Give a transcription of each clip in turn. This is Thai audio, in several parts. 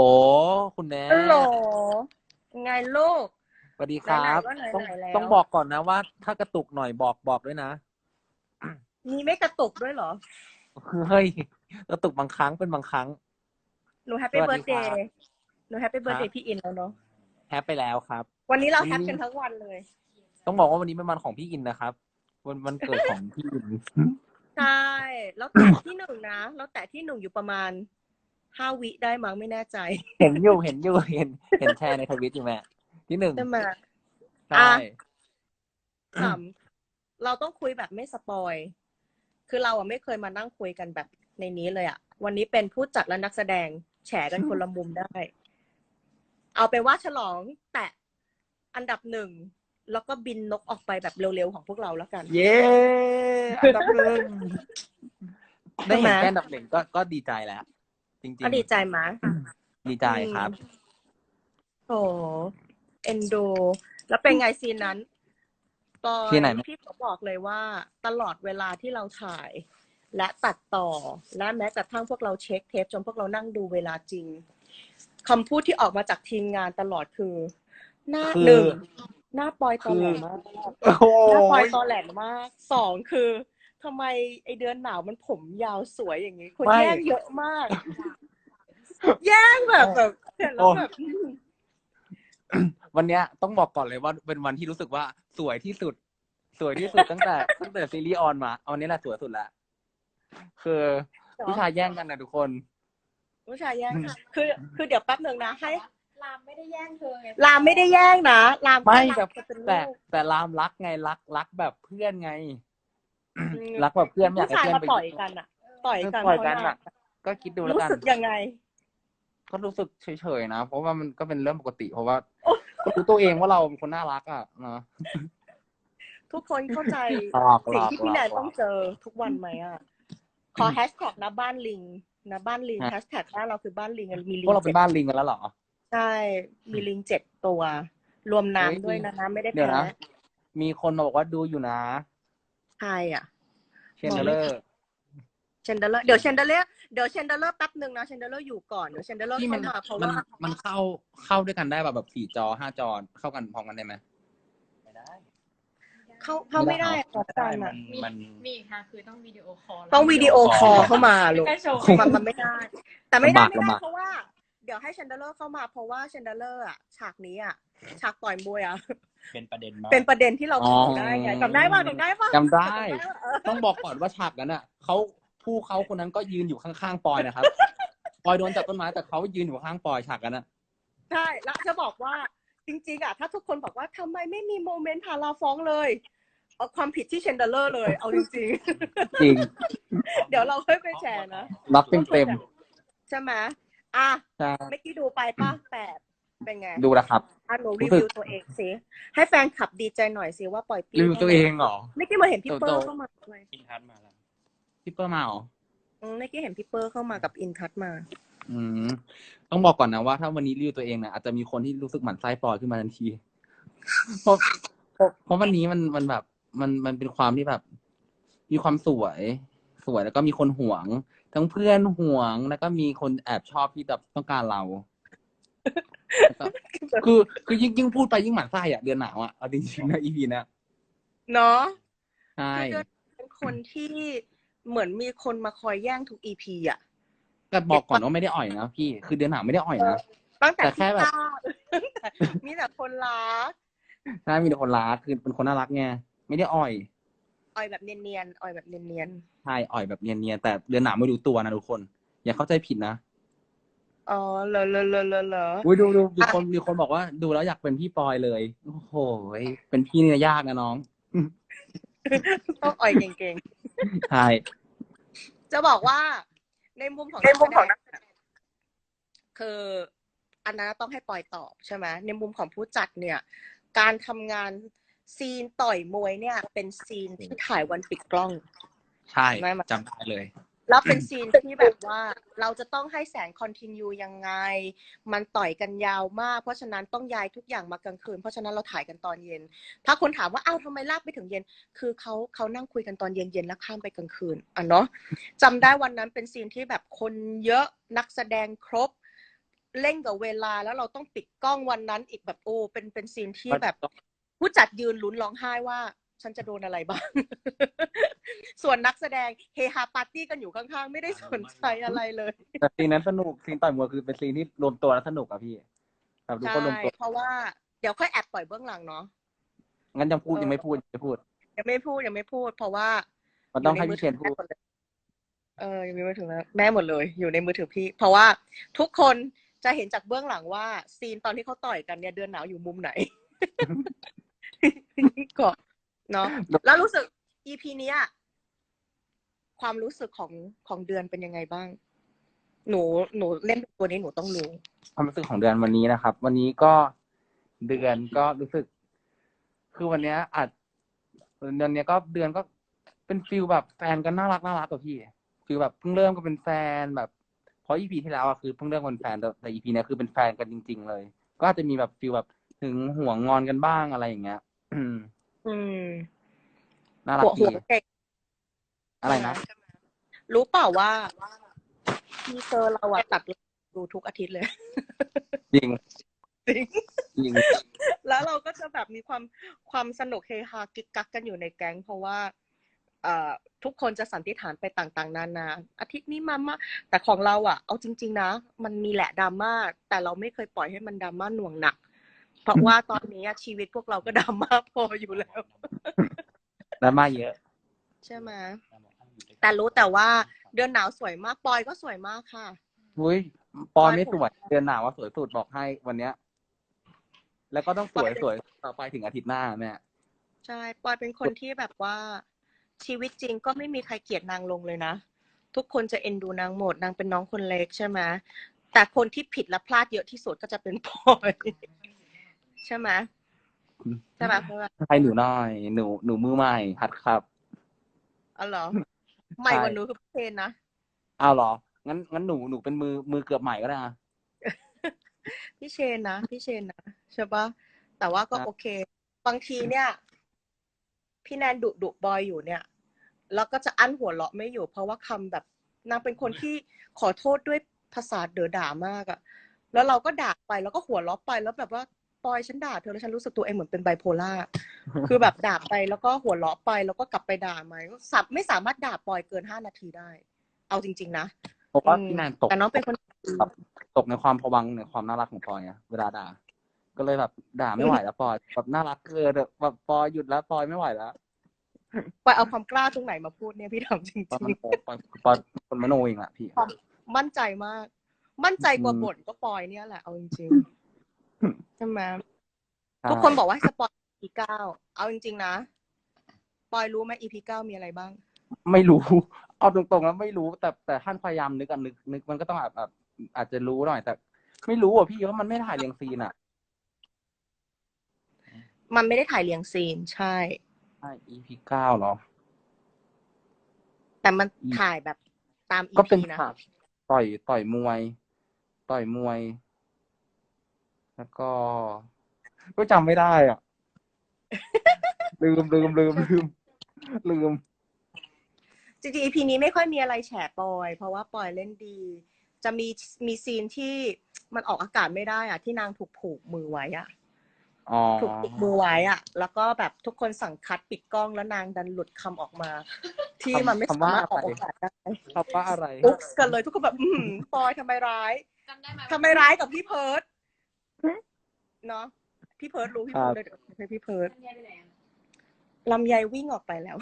โอ้คุณแม่ฮัลโหลไงลูก สวัสดีครับ ไหนๆก็ไหนๆต้องแล้ว ต้องบอกก่อนนะว่า ถ้ากระตุกหน่อยบอกบอกด้วยนะ มีไม่กระตุกด้วยเหรอ เฮ้ยกระตุกบางครั้งเป็นบางครั้ง หนูแฮปปี้สวัเบิสร์ดีดคเดรับย์หนูแฮปปี้เบิร์ดเดครัย์บ พี่อินแล้วเนาะ แฮปไปแล้วครับ วันนี้เราวันนี้แฮปกันทั้งวันเลย ต้องบอกว่าวันนี้เป็นวันของพี่อินนะครับ วันวันเกิดของพี่อิน ใช่ แล้วแตะที่หนึ่งนะ แล้วแตะที่หนึ่งอยู่ประมาณ ห้าวิได้มั้งไม่แน่ใจ เห็นอยู่เห็นอยู่เห็น เห็นแชร์ในทวิตอยู่แม่ที่หนึ่งใช่ไหมใช่ถามเราต้องคุยแบบไม่สปอย คือเราอะไม่เคยมานั่งคุยกันแบบในนี้เลยอะวันนี้เป็นผู้จัดและนักแสดงแฉกันคนละมุมได้ เอาเป็นว่าฉลองแตะอันดับหนึ่ง แล้วก็บินนกออกไปแบบเร็วๆของพวกเราแล้วกัน เย้อันดับหนึ่งได้เห็นใช่ไหมแค่อันดับหนึ่งก็ก็ดีใจแล้ว จริงก็ดีใจมะๆดีใจครับ โอ้เอ็นดู แล้วเป็นไงซีนนั้น ตอนซีนไหนพี่ขอบอกเลยว่า ตลอดเวลาที่เราถ่าย และตัดต่อ และแม้กระทั่งพวกเราเช็คเทปจนพวกเรานั่งดูเวลาจริงคำพูดที่ออกมาจากทีมงานตลอดคือ หน้าคือ หนึ่งหน้าปอยตอแหลมาก โอ้โห หน้าปอยตอแหลมากสองคือ ทำไมไอเดือนหนาวมันผมยาวสวยอย่างนี้คนแย่งเยอะมาก แย่งแบบแบบเห็นแล้วแบบวันเนี้ยต้องบอกก่อนเลยว่าเป็นวันที่รู้สึกว่าสวยที่สุด สวยที่สุดตั้งแต่ ตั้งแต่ซีรีส์ออนมาเอาวันนี้แหละสวยสุดละคือผู้ชายแย่งกันนะทุกคนผู้ชายแย่งคือ คือเดี๋ยวแป๊บหนึ่งนะให้ลามไม่ได้แย่งเธอไงลามไม่ได้แย่งนะลามไม่ก็แต่รักกันเป็นแต่ลูกแต่รามรักไงรักรักแบบเพื่อนไงอืม รักแบบเพื่อนไม่อยากผู้ให้ชายเพื่อนมาไปต่อยกันอะ ต่อยกันปล่อยเพกันราะว่าอะ ก็คิดดูแล้วรู้กัน สึกยังไง ก็รู้สึกเฉยๆนะ เพราะว่ามันก็เป็นเรื่องปกติ เพราะว่าก็รู้ตัวเองว่าเราเป็นคนน่ารักอะเนาะทุกคนเข้าใจหลอกหลสิ่งอกที่หลพี่แนอนกต้องเจอทุกวันไหมอะ ขอแฮชแท็กนะบ้านลิงนะบ้านลิงฮะแฮชแท็กบ้านเราคือบ้านลิงมีลิพวกงเราเป็เจ็นดบ้านลิงกันแล้วเหรอ ใช่มีลิงเจ็ดตัว รวมเฮ้ย น้ำด้วยนะน้ำไม่ได้เดี๋ยวแพ้นะ มีคนมาบอกว่าดูอยู่นะ ใช่อะเชนเดอร์เชนเดลเลอร์เดี๋ยวเชนเดลเลอร์เดี๋ยวเชนเดลเลอร์แป๊บหนึ่งนะเชนเดลเลอร์อยู่ก่อนเดี๋ยวเชนเดลเลอร์ที่มัเข้านมาเพราะมันว่ามันเข้าเข้าด้วยกันได้แบบแบบสี่จอห้าจอเข้ากันพร้อมกันได้ไหมเข้าเข้าไม่ได้พร้อมกันอะมันมีอีกค่ะคือต้องวิดีโอคอลต้องวิดีโอคอลเข้ามาลูกแค่โชว์มันมันไม่ได้ แต่ไม่ได้ลำบากไม่ได้ลำบากเพราะว่าเดี๋ยวให้เชนเดลเลอร์เข้ามาเพราะว่าเชนเดลเลอร์อะฉากนี้อะฉากต่อยมวยอะเป็นประเด็นมากเป็นประเด็นที่เราพูดได้ไงจำได้ป่ะจำได้ป่ะจำได้จำป่ะเออต้องบอกก่อนว่าฉากนั้นอะเขาผู้เขาคนนั้นก็ยืนอยู่ข้างๆปอยนะครับปอยโดนจับต้นไม้แต่เขายืนอยู่ข้างปอยฉากนั้นอะใช่แล้วจะบอกว่าจริงๆอะถ้าทุกคนบอกว่าทำไมไม่มีโมเมนต์พาราฟ้องเลยเอาความผิดที่เชนเดลเลอร์เลย เอาจริงจริงๆเดี๋ยวเราค่อยไปแชร์นะรับเต็มเต็มใช่ไหม อะๆใช่เมื่อกี้ดูไปป่ะแปดเป็นไงดูแล้วครับ อะหนูรู้รีสึกวิวตัวเองสิ ให้แฟนคลับดีใจหน่อยสิว่าปล่อยปีรีวิวตัวเองเหรอ เมื่อกี้มาเห็นพี่เปอโตร์ๆเข้ามาด้วยอินทัศน์มาแล้วพี่เปิ้ลมาเหรออืมเมื่อกี้เห็นพี่เปอร์เข้ามากับอินทัศน์มา อืมต้องบอกก่อนนะว่าถ้าวันนี้รีวิวตัวเองนะอาจจะมีคนที่รู้สึกหมั่นไส้ปอยขึ้นมาทันทีเพราะเพราะเพราะวันนี้มันมันแบบ มันมันเป็นความที่แบบ มีความสวย สวยแล้วก็มีคนหวง ทั้งเพื่อนหวงแล้วก็มีคนแอบชอบที่แบบต้องการเราแล้วก็คือคือยิ่งยิ่งพูดไปยิ่งหมั่นไส้อะเดือนหนาวอะเอาจริงๆนะอีพีนะเนาะใช่คือเดือนเป็นคนที่เหมือนมีคนมาคอยแย่งทุกอีพีอะแต่บอกก่อนว่าไม่ได้อ่อยนะพี่ คือเดือนหนาวไม่ได้อ่อยนะตั้งแต่แต่แค่ที่แบบเก้าตั้งแต่มีแต่คนรักใช่มีแต่คนรักคือเป็นคนน่ารักไงไม่ได้อ่อย อ่อยแบบเนียนๆอ่อยแบบเนียนใช่อ่อยแบบเนียนๆแต่เดือนหนาวไม่รู้ตัวนะทุกคน อย่าเข้าใจผิดนะๆอ๋อเหรอเหรอเหรอเหรอเหรอ อุ้ยดูดูมีคนมีคนบอกว่าดูแล้วอยากเป็นพี่ปอยเลยโอ้โหยเป็นพี่เนี่ยยากนะน้องต้องอ่อยเก่งใช่ๆ จะบอกว่าในมุมของในมุมของนักแสดงคือ อันนั้นต้องให้ปอยตอบใช่ไหมในมุมของผู้จัดเนี่ย การทำงาน ซีนต่อยมวยเนี่ย เป็นซีนที่ถ่ายวันปิดกล้อง ใช่ไม่มาจำได้เลย แล้วเป็นซีนที่แบบว่าเราจะต้องให้แสงคอนติเนียยังไง มันต่อยกันยาวมาก เพราะฉะนั้นต้องย้ายทุกอย่างมากลางคืน เพราะฉะนั้นเราถ่ายกันตอนเย็น ถ้าคนถามว่าอ้าวทำไมลากไปถึงเย็น คือเขาเขานั่งคุยกันตอนเย็นเย็นๆแล้วข้ามไปกลางคืนอะเนาะจำได้วันนั้นเป็นซีนที่แบบคนเยอะนักแสดงครบเล่นกับเวลาแล้วเราต้องปิดกล้องวันนั้นอีกแบบโอ้เป็นเป็นซีนที่มันแบบ ผู้จัดยืนลุ้นร้องไห้ว่า ฉันจะโดนอะไรบ้าง ส่วนนักแสดงเฮฮาปาร์ตี้กันอยู่ข้างๆ ไม่ได้สนใจอะไรเลยแต่ซีนนั้นสนุกซีนต่อยมวยคือเป็นซีนที่รวมตัวแล้วสนุกอะพี่แบบทุกใช่คนรวมตัวเพราะว่าเดี๋ยวค่อยแอบปล่อยเบื้องหลังเนาะงั้นยังพูดยังไม่พูดยังไม่พูด ยังไม่พูดยังไม่พูด เพราะว่า มันต้องให้พี่เชนพูดเออยังมีมือถือแล้วแม่หมดเลย อยู่ในมือถือพี่ เพราะว่าทุกคนจะเห็นจากเบื้องหลังว่า ซีนตอนที่เขาต่อยกันเนี่ยเดือนหนาวอยู่มุมไหน ก็เนาะแล้วรู้สึก EP เนี้ยความรู้สึกของของเดือนเป็นยังไงบ้าง หนูหนูเล่นเป็นตัวนี้หนูต้องรู้ความรู้สึกของเดือนวันนี้นะครับ วันนี้ก็เดือนก็รู้สึก คือวันเนี้ยอาจเดือนเนี้ยก็เดือนก็เป็นฟิลแบบแฟนกันน่ารักน่ารักกับพี่ฟิลแบบเพิ่งเริ่มก็เป็นแฟนแบบเพราะอีพีที่แล้วอะคือเพิ่งเริ่มเป็นแฟนแต่อีพีนี้คือเป็นแฟนกันจริง ๆ เลย ก็อาจจะมีแบบฟิลแบบถึงห่วงงอนกันบ้างอะไรอย่างเงี้ย อืม อืมน่ารักหัวดีหัวเก่งอะไรนะ รู้เปล่าว่าทีเซอร์เราอะตัดดูทุกอาทิตย์เลย จริง จริง จริง แล้วเราก็จะแบบมีความความสนุกเฮฮากิกกักกันอยู่ในแก๊ง เพราะว่า เอ่อ ทุกคนจะสันนิษฐานไปต่างๆ นานา อาทิตย์นี้มามาแต่ของเราอะเอาจริง ๆ นะ มันมีแหละดราม่าแต่เราไม่เคยปล่อยให้มันดราม่าหน่วงหนัก เพราะว่าตอนนี้อะชีวิตพวกเราก็ดราม่าพออยู่แล้ว ดราม่าเยอะใช่ไหมแต่รู้แต่ว่าเดือนหนาวสวยมาก ปอยก็สวยมากค่ะอุ้ยปอยไม่สวยเดือนหนาวว่าสวยสุดบอกให้วันเนี้ย แล้วก็ต้องสวยสวยต่อไปถึงอาทิตย์หน้าแม่ใช่ปอยเป็นคนที่แบบว่า ชีวิตจริงก็ไม่มีใครเกลียดนางลงเลยนะ ทุกคนจะเอ็นดูนางหมดนางเป็นน้องคนเล็กใช่ไหมแต่คนที่ผิดและพลาดเยอะที่สุดก็จะเป็นปอย ใช่ไหมใช่ไหมเพื่อนให้หนูหน่อย หนูหนูมือใหม่หัดครับอ๋อเหรอใหม่กว่าหนูคือพี่เทนนะอ้าวเหรอ งั้นงั้นหนูหนูเป็นมือมือเกือบใหม่ก็ได้อะพี่เชนนะพี่เชนนะใช่ปะแต่ว่าก็ครับโอเค บางทีเนี่ย พี่แนนดุดุบอยอยู่เนี่ย แล้วก็จะอั้นหัวเราะไม่อยู่ เพราะว่าคำแบบนางเป็นคนที่ขอโทษด้วยภาษาเด๋อด่ามากอะแล้วเราก็ด่าไปแล้วก็หัวเราะไปแล้วแบบว่า ปอยฉันด่าเธอแล้วฉันรู้สึกตัวเองเหมือนเป็นไบโพล่าคือแบบด่าไปแล้วก็หัวเราะไปแล้วก็กลับไปด่าใหม่สับไม่สามารถด่าปอยเกินห้านาทีได้ เอาจริง ๆ นะเพราะว่าอืมพี่แนนตกแต่น้องเป็นคนแบบตกในความพวังค์ในความน่ารักของปอยไงเวลาด่า ก็เลยแบบด่าไม่ไหวแล้วปอยแบบน่ารักเกินแบบปอยหยุดแล้วปอยไม่ไหวแล้วปอยเอาความกล้าตรงไหนมาพูดเนี่ยพี่ถามจริงปอยๆมันโปปอยปอยคนมโนเองอะพี่มั่นใจมาก มั่นใจกว่าอืมบ่นก็ปอยเนี่ยแหละเอาจริงอืมๆ ใช่ไหมใช่ทุกคนบอกว่าให้สปอย EP เก้าเอาจริงๆนะปอยรู้ไหม EP เก้ามีอะไรบ้าง ไม่รู้ เอาตรงๆแล้วไม่รู้ แต่แต่ท่านพยายามนึกกันนึกนึกมันก็ต้องแบบแบบอาจจะรู้หน่อย แต่ ไม่รู้อะพี่เพราะมันไม่ถ่ายเรียงซีนอะมันไม่ได้ถ่ายเรียงซีนใช่ ใช่ EP เก้าเหรอ แต่มันอืมถ่ายแบบตาม ก็ EP เป็นนะ ฉากต่อยต่อยมวย ต่อยมวย แล้วก็ ก็จำไม่ได้อะ ลืมลืมลืมลืมลืม จริงๆ EP นี้ไม่ค่อยมีอะไรแฉปอย เพราะว่าปอยเล่นดี จะมีมีซีนที่มันออกอากาศไม่ได้อะที่นางถูกผูกมือไว้อะอ๋อถูกปิดมือไว้อะแล้วก็แบบทุกคนสั่งคัดปิดกล้องแล้วนางดันหลุดคำออกมา ที่มันไม่สามารถออกอากาศได้คำว่าอะไรอุ๊บกันเลยทุกคนแบบ อื้อหือปอยทำไมร้ายจำได้ไหมทำไมร้ายกับพี่เพิร์ด เนาะพี่เพิร์ดรู้พี่เพิร์ดเลยเดี๋ยวไม่ใช่พี่เพิร์ดลำไยไปไหนอะลำไยวิ่งออกไปแล้ว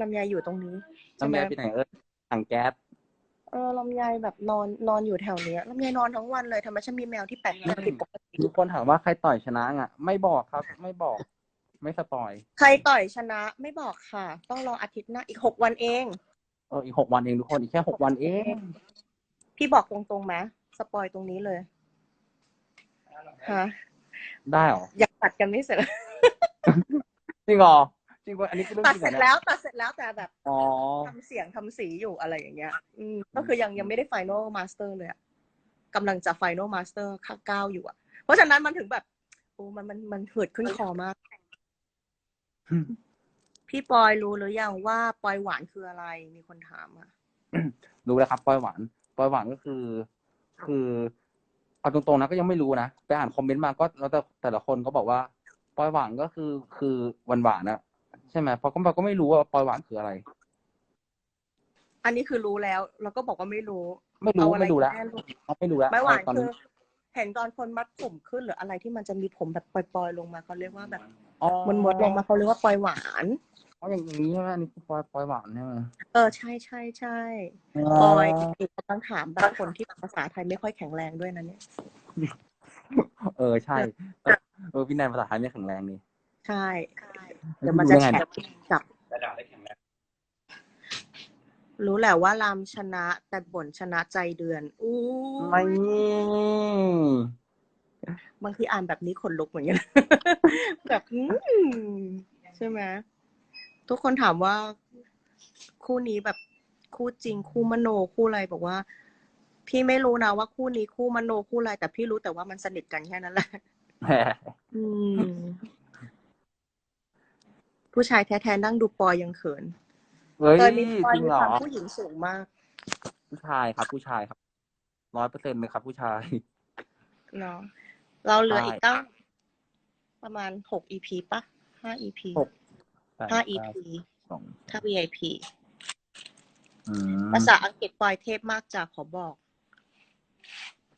ลำไยอยู่ตรงนี้ใช่น้ำไหมยาไปไหนเออถังแก๊สเออลำไยแบบนอนนอนอยู่แถวเนี้ยลำไยนอนทั้งวันเลยทำไมฉันมีแมวที่แปลกแปลกผิดปกติมีคนถามว่าใครต่อยชนะอะ ไม่บอกครับ ไม่บอก ไม่สปอย ใครต่อยชนะ ไม่บอกค่ะ ต้องรออาทิตย์หน้าอีกหกวันเองเอออีกหกวันเองทุกคนอีกแค่หกวันเอง พี่บอกตรงๆไหมสปอยตรงนี้เลย ฮะได้เหรออยากตัดกันไม่เสร็จ จริงเหรอ จริงป่ะอันนี้คือเรื่องตัดจริงเสเหรร็อจเนี่ย แล้วตัดเสร็จแล้วแต่แบบอ๋อ ทำเสียงทำสีอยู่อะไรอย่างเงี้ย อืมก็คือยังยังไม่ได้ Final Master เลยอะกำลังจะ Final Master ข้าเก้าอยู่อะเพราะฉะนั้นมันถึงแบบโอ้มันมันมันเหือดขึ้นคอมากพี่ปอยรู้หรือยังว่าปอยหวานคืออะไรมีคนถามอะรู้แล้วครับปอยหวานปอยหวานก็คือ คือ เอาตรงๆนะก็ยังไม่รู้นะไปอ่านคอมเมนต์มาก็แล้วแต่แต่ละคนก็บอกว่าปอยหวานก็คือคือหวานหวานๆนะใช่ไหมเพราะก็เราก็ไม่รู้ว่าปอยหวานคืออะไร อันนี้คือรู้แล้วแล้วก็บอกว่าไม่รู้ ไม่รู้เอาอะไรไม่รู้แล้วแน่ลูกไม่รู้แล้วไม่หวานตอนคืนี้อเห็นตอนคนมัดผมขึ้นหรืออะไรที่มันจะมีผมแบบปล่อยๆลงมาเขาเรียกว่าแบบอ๋อมวนๆลงมาเขาเรียกว่าปล่อยหวาน อ๋ออย่างนี้ใช่ไหมอันนี้คือปอยปอยหวานใช่ไหมเออใช่ใช่ใช่ปอยกำลังถามแบบคนที่ภาษาไทยไม่ค่อยแข็งแรงด้วยนะเนี่ยเออใช่เออพี่แนนภาษาไทยไม่แข็งแรงนี่ใช่เดี๋ยวมันจะแฉกกลับระดับได้แข็งแรงรู้แหละว่ารามชนะแต่บ่นชนะใจเดือนอู้ไม่บางทีอ่านแบบนี้ขนลุกเหมือนกันแบบอืมใช่ไหม ทุกคนถามว่าคู่นี้แบบคู่จริง คู่มโนคู่อะไรบอกว่า พี่ไม่รู้นะว่าคู่นี้คู่มโนคู่อะไร แต่พี่รู้แต่ว่ามันสนิทกันแค่นั้นแหละแหมอืมผู้ชายแท้ๆนั่งดูปอยยังเขินเฮ้ยเตยมีปอยจริงมีเหรคอวามผู้หญิงสูงมาก ผู้ชายครับ ผู้ชายครับร้อยเปอร์เซ็นต์เลยครับ ผู้ชายเนาะเราเหลือใช่อีกตั้งประมาณหก EP ปะห้า EP หก แปดห้าเก้ EP สองถ้า VIP อืมภาษาอังกฤษปอยเทพมากจ้ะขอบอก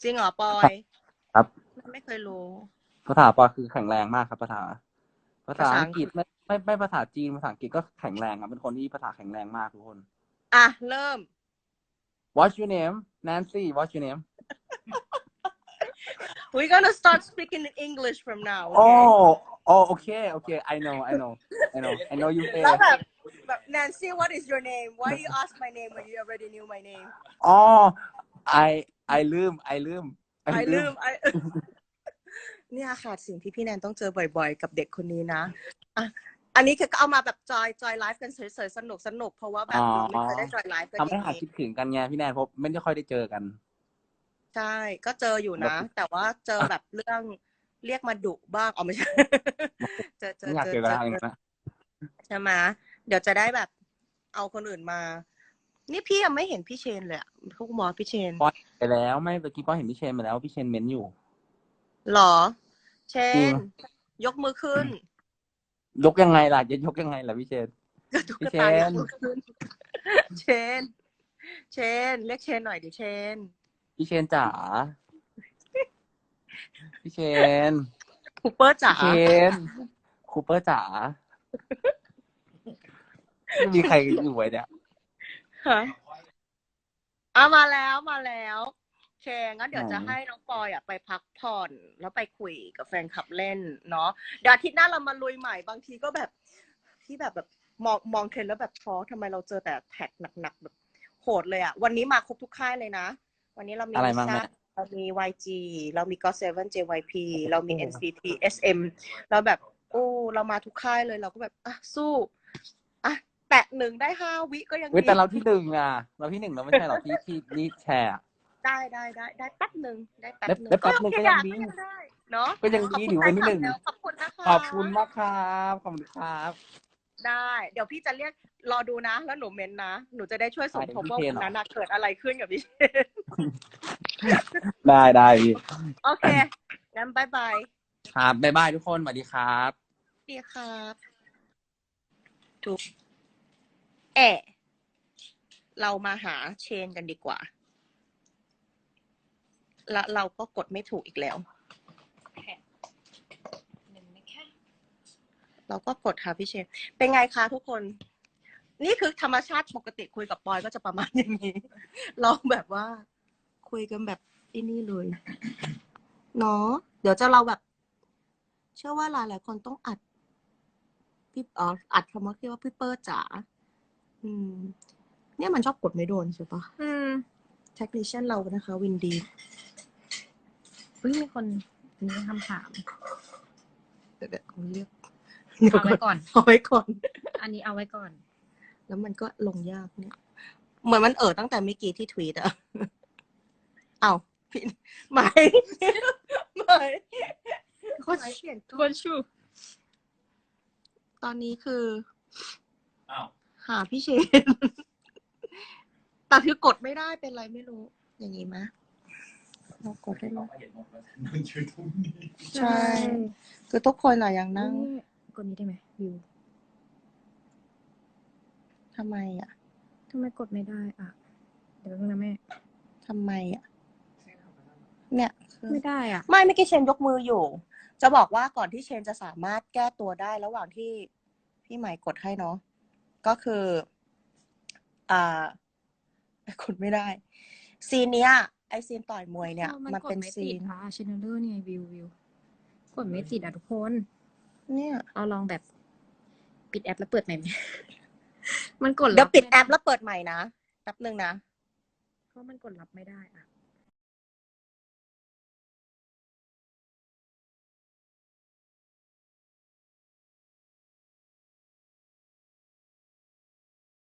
จริงเหรอปอย ครับ ไม่เคยรู้ ภาษาปอยคือแข็งแรงมากครับภาษา ภาษาภาษาอัอังงกกฤฤษษไม่ไม่ไม่ภาษาจีนภาษาอังกฤษก็แข็งแรงครับเป็นคนที่ภาษาแข็งแรงมากทุกคน อะ เริ่ม What's your name Nancy What's your name we gonna start speaking in English from now okay? Oh Oh okay okay I know I know I know I know you say แล้วแบบแบบ Nancy what is your name why you ask my name when you already knew my name อ๋อ I I ลืม I ลืมไอลืมไอเนี่ยค่ะสิ่งที่พี่แนนต้องเจอบ่อยๆ กับเด็กคนนี้นะอะอันนี้คือก็เอามาแบบจอยจอยไลฟ์กันเฉยๆสนุกสนุกเพราะว่าแบบอ๋อเราไม่เคยได้จอยไลฟ์กันทำให้อย่างหายนี้ คิดถึงกันไงพี่แนนเพราะไม่ได้ค่อยได้เจอกัน ใช่ ก็เจออยู่นะ แต่ว่าเจอแบบเรื่องเรียกมาดุบ้างอ๋อไม่ใช่เจอเจอไม่อยากเจเจออกันเจแล้วออย่างนั้นนะใช่ไหมเดี๋ยวจะได้แบบ เอาคนอื่นมา นี่พี่ยังไม่เห็นพี่เชนเลยอะเขาบอกว่าพี่เชนไปแล้วไม่เมื่อกี้ป้อเห็นพี่เชนไปแล้วพี่เชนเมนอยู่หรอ เชจรินงยกมือขึ้น ยกยังไงล่ะจะยกยังไงล่ะพี่เชนตุ๊กพี่เชตายนกมือขึ้นเชน เชนเรียกเชนหน่อยดิเชน พี่เชนจ๋า พี่เชนคูเปอร์จ๋าพี่เชนคูเปอร์จ๋าไม่มีใครอยู่ไว้เนี่ยฮะอะมาแล้วมาแล้วโอเคงั้นเดี๋ยวจะอืมให้น้องปอยอะไปพักผ่อน แล้วไปคุยกับแฟนคลับเล่นเนาะเดี๋ยวอาทิตย์หน้าเรามาลุยใหม่บางทีก็แบบ ที่แบบแบบมองมองเทรนด์แล้วแบบท้อทำไมเราเจอแต่แท็กหนักๆแบบโหดเลยอะ วันนี้มาครบทุกค่ายเลยนะ วันนี้เรามีอะไรลิบ้างซ่าแม่ เรามี YG เรามี GOT7 JYP เรามี NCT SM เราแบบโอ้เรามาทุกค่ายเลยเราก็แบบอะสู้อะแตะหนึ่งได้ห้าวิก็ยังเว้ยดีแต่เราที่หนึ่งอะ เราที่หนึ่งเราไม่ใช่หรอกที่ที่นี่แชร์อะ ได้ได้ได้ได้แป๊บหนึ่งได้แป๊บได้หนึ่งได้แป๊บหนึ่งก็ยังดี โอเคอะได้เนาะก็ยังดีถือว่าที่หนึ่งขอบคุณนะคะขอบคุณมากครับ ขอบคุณครับ ได้ เดี๋ยวพี่จะเรียก รอดูนะ แล้วหนูเมนนะ หนูจะได้ช่วยสมทบได้ว่าพี่เชวันนเหรอนั้นน่ะเกิดอะไรขึ้นกับพี่เชนได้ได้พี่โอเค งั้นบายบายครับบ๊ายบายทุกคนสวัสดีครับดีครับทุกเอะเรามาหาเชนกันดีกว่า แล้วเราก็กดไม่ถูกอีกแล้วหนึ่งนะคะเราก็กดหาพี่เชน เป็นไงคะทุกคน นี่คือธรรมชาติปกติคุยกับปอยก็จะประมาณอย่างนี้ เราแบบว่า คุยกันแบบไอ้นี่เลยเนาะเดี๋ยวจะเราแบบ เชื่อว่าหลายหลายๆคนต้องอัดพี่อ๋ออัดคำว่าที่ว่าพี่เปอร์จ๋าอืม เนี่ยมันชอบกดไม่โดนใช่ปะอืมเทคนิชเชียนเรานะคะ วินดีอุ้ยมีคนมีคำถามเดี๋ยวเดี๋ยวเรียกเอาไว้ก่อน เอาไว้ก่อน อันนี้เอาไว้ก่อน แล้วมันก็ลงยากเนี่ย เหมือนมันเออตั้งแต่เมื่อกี้ที่ทวีตอะเอาพี่ไม่ไม่คนเขียนคนชูตอนนี้คืออ้าวหาพี่เชนแต่คือกดไม่ได้เป็นไรไม่รู้ อย่างนี้ไหมเรากดได้ไหมเราเห็นหมดว่าฉันนั่งอยู่ตรงนี้ใช่ คือทุกคนอะยังนั่งนี่กดนี้ได้ไหมวิว ทำไมอะทำไมกดไม่ได้อะ เดี๋ยวแป๊บนึงนะแม่ทำไมอะเนี่ยคือไม่ได้อะ ไม่เมื่อกี้เชนยกมืออยู่ จะบอกว่าก่อนที่เชนจะสามารถแก้ตัวได้ระหว่างที่พี่ใหม่กดให้เนาะก็คืออ่ากดไม่ได้ ซีนเนี้ย ไอซีนต่อยมวยเนี่ยออมันกดเป็นไม่ซีติดนค่ะชแนลเลอร์เนี่ยวิววิวกดไม่ติดอะทุกคน เนี่ยเราลองแบบ ปิดแอปแล้วเปิดใหม่ไหม มันกดเดี๋ยวรับปิดไม่แอปแล้วเปิดใหม่นะแป๊บนึงนะเพราะมันกดรับไม่ได้อะ